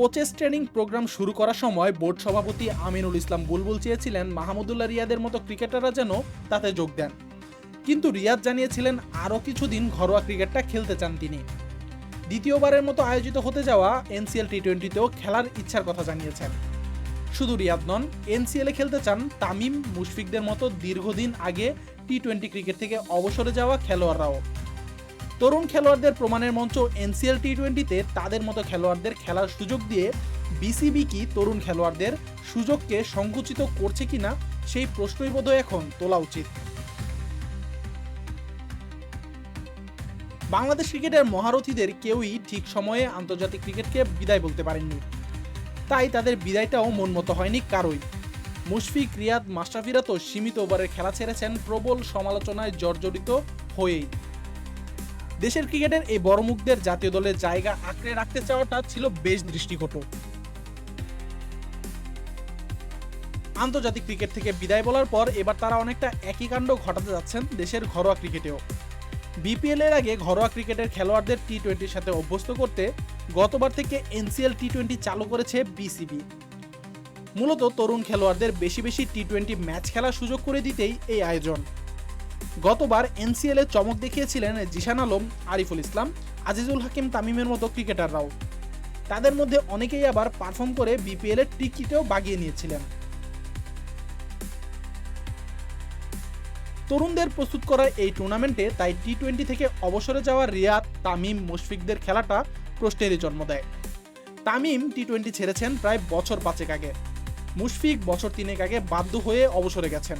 Coaches training programme শুরু করার সময় বোর্ড সভাপতি আমিনুল ইসলাম বুলবুল চেয়েছিলেন মাহমুদুল্লাহ রিয়াদের মতো ক্রিকেটাররা যেন তাতে যোগ দেন। কিন্তু রিয়াদ জানিয়েছিলেন আরও কিছুদিন ঘরোয়া ক্রিকেটটা খেলতে চান তিনি। দ্বিতীয়বারের মতো আয়োজিত হতে যাওয়া এনসিএল টি টোয়েন্টিতেও খেলার ইচ্ছার কথা জানিয়েছেন। শুধু রিয়াদ নন, এনসিএলে খেলতে চান তামিম, মুশফিকদের মতো দীর্ঘদিন আগে টি টোয়েন্টি ক্রিকেট থেকে অবসরে যাওয়া খেলোয়াড়রাও। তরুণ খেলোয়াড়দের প্রমাণের মঞ্চ এনসিএল টি টোয়েন্টিতে তাদের মতো খেলোয়াড়দের খেলার সুযোগ দিয়ে বিসিবি কি তরুণ খেলোয়াড়দের সুযোগকে সংকুচিত করছে কিনা সেই প্রশ্নই বোধহয় এখন তোলা উচিত। বাংলাদেশ ক্রিকেটের মহারথীদের কেউই ঠিক সময়ে আন্তর্জাতিক ক্রিকেটকে বিদায় বলতে পারেননি। তাই তাদের বিদায়টাও মন মতো হয়নি কারোই। মুশফিক, রিয়াদ মাস্টাফিরা তো সীমিত ওভারের খেলা ছেড়েছেন প্রবল সমালোচনায় জর্জরিত হয়েই। দেশের ক্রিকেটের এই বড় মুখদের জাতীয় দলের জায়গা আঁকড়ে রাখতে চাওয়াটা ছিল বেশ দৃষ্টিকটু। আন্তর্জাতিক ক্রিকেট থেকে বিদায় বলার পর এবার তারা অনেকটা একই কাণ্ড ঘটাতে যাচ্ছেন দেশের ঘরোয়া ক্রিকেটেও। বিপিএল এর আগে ঘরোয়া ক্রিকেটের খেলোয়াড়দের টি টোয়েন্টির সাথে অভ্যস্ত করতে গতবার থেকে এনসিএল টি টোয়েন্টি চালু করেছে বিসিবি। মূলত তরুণ খেলোয়াড়দের বেশি বেশি টি টোয়েন্টি ম্যাচ খেলার সুযোগ করে দিতেই এই আয়োজন। গতবার এনসিএল চমক দেখিয়েছিলেন জিশান আলম, আরিফুল ইসলাম, আজিজুল হাকিম তামিমের মতো ক্রিকেটাররাও। তাদের মধ্যে অনেকেই আবার পারফর্ম করে বিপিএল এর টিকিটেও বাগিয়ে নিয়েছিলেন। তরুণদের প্রস্তুত করা এই টুর্নামেন্টে তাই টি টোয়েন্টি থেকে অবসরে যাওয়া রিয়াদ, তামিম, মুশফিকদের খেলাটা প্রশ্নেরই জন্ম দেয়। তামিম টি টোয়েন্টি ছেড়েছেন প্রায় বছর পাঁচেক আগে। মুশফিক বছর তিনেক আগে বাধ্য হয়ে অবসরে গেছেন।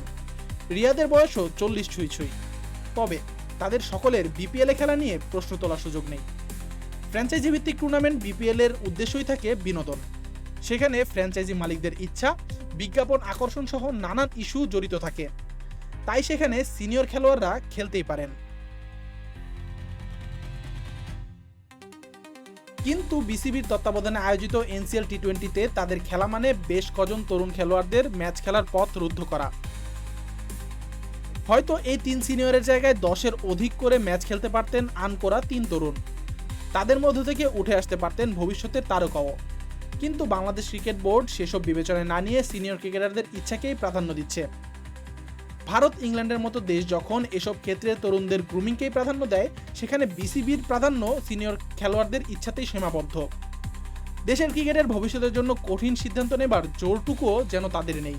রিয়াদের বয়সও চল্লিশ ছুঁই ছুঁই। তবে তাদের সকলের বিপিএলে খেলা নিয়ে প্রশ্ন তোলার সুযোগ নেই। ফ্র্যাঞ্চাইজি ভিত্তিক টুর্নামেন্ট বিপিএল এর উদ্দেশ্যই থাকে বিনোদন। সেখানে ফ্র্যাঞ্চাইজি মালিকদের ইচ্ছা, বিজ্ঞাপন আকর্ষণ সহ নানান ইস্যু জড়িত থাকে। তাই সেখানে সিনিয়র খেলোয়াড়রা খেলতেই পারেন। কিন্তু বিসিবির তত্ত্বাবধানে আয়োজিত এনসিএল টি টোয়েন্টিতে তাদের খেলা মানে বেশ কজন তরুণ খেলোয়াড়দের ম্যাচ খেলার পথ রুদ্ধ করা। হয়তো এই তিন সিনিয়রের জায়গায় দশের অধিক করে ম্যাচ খেলতে পারতেন আন করা তিন তরুণ। তাদের মধ্য থেকে উঠে আসতে পারতেন ভবিষ্যতের তারকাও। কিন্তু বাংলাদেশ ক্রিকেট বোর্ড সেসব বিবেচনায় না নিয়ে সিনিয়র ক্রিকেটারদের ইচ্ছাকেই প্রাধান্য দিচ্ছে। ভারত ইংল্যান্ডের মতো দেশ যখন এসব ক্ষেত্রে তরুণদের গ্রুমিংকেই প্রাধান্য দেয়, সেখানে বিসিবির প্রাধান্য সিনিয়র খেলোয়াড়দের ইচ্ছাতেই সীমাবদ্ধ। দেশের ক্রিকেটের ভবিষ্যতের জন্য কঠিন সিদ্ধান্ত নেবার জোরটুকুও যেন তাদের নেই।